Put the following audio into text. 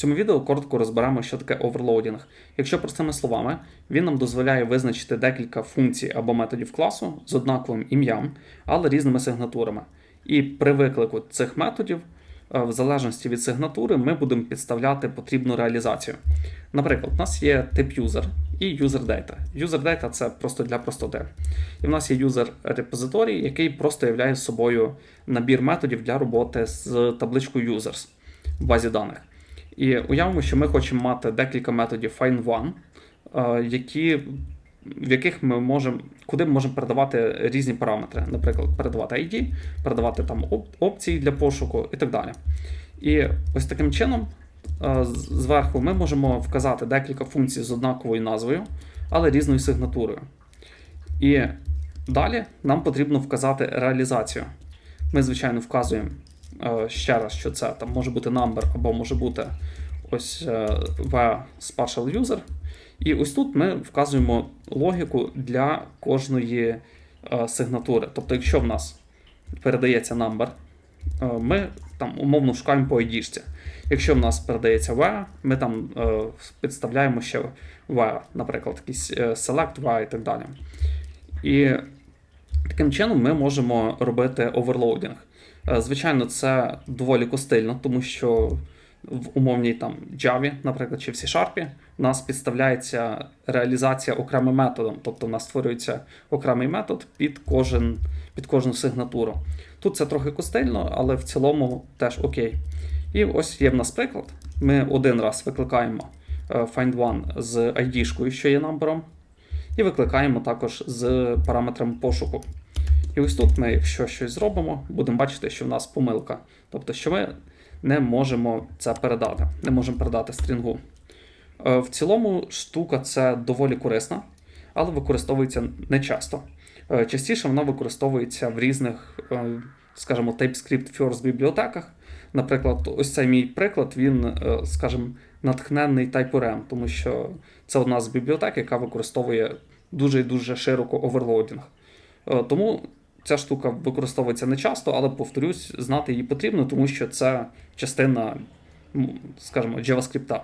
цьому відео коротко розберемо, що таке оверлоудінг. Якщо простими словами, він нам дозволяє визначити декілька функцій або методів класу з однаковим ім'ям, але різними сигнатурами. І при виклику цих методів, е, в залежності від сигнатури, ми будемо підставляти потрібну реалізацію. Наприклад, у нас є тип user і user data. User це просто для простоти. І в нас є user репозиторій, який просто являє собою набір методів для роботи з табличкою users в базі даних. І уявимо, що ми хочемо мати декілька методів find1, е, які, в яких ми можемо, куди ми можемо передавати різні параметри. Наприклад, передавати ID, передавати там оп- опції для пошуку і так далі. І ось таким чином е, зверху ми можемо вказати декілька функцій з однаковою назвою, але різною сигнатурою. І далі нам потрібно вказати реалізацію. Ми, звичайно, вказуємо ще раз, що це там може бути number або може бути ось е, v special user. І ось тут ми вказуємо логіку для кожної е, сигнатури. Тобто, якщо в нас передається number, е, ми там умовно шукаємо по ID. Якщо в нас передається v, ми там е, підставляємо ще v, наприклад, якийсь е, select v і так далі. І таким чином ми можемо робити оверлоудінг. Е, Звичайно, це доволі костильно, тому що в умовній там Java, наприклад, чи в C-Sharp, у нас підставляється реалізація окремим методом, тобто в нас створюється окремий метод під, кожен, під кожну сигнатуру. Тут це трохи костильно, але в цілому теж окей. І ось є в нас приклад. Ми один раз викликаємо е, find1 з ID-шкою, що є numberом, і викликаємо також з параметром пошуку. І ось тут ми, якщо щось зробимо, будемо бачити, що в нас помилка. Тобто, що ми не можемо це передати, не можемо передати стрінгу. Е, В цілому штука це доволі корисна, але використовується не часто. Е, Частіше вона використовується в різних, е, скажімо, TypeScript First бібліотеках. Наприклад, ось цей мій приклад, він, скажімо, натхненний TypeORM, тому що це одна з бібліотек, яка використовує дуже дуже широко оверлоудінг. Е, Тому ця штука використовується не часто, але повторюсь, знати її потрібно, тому що це частина, скажімо, JavaScript.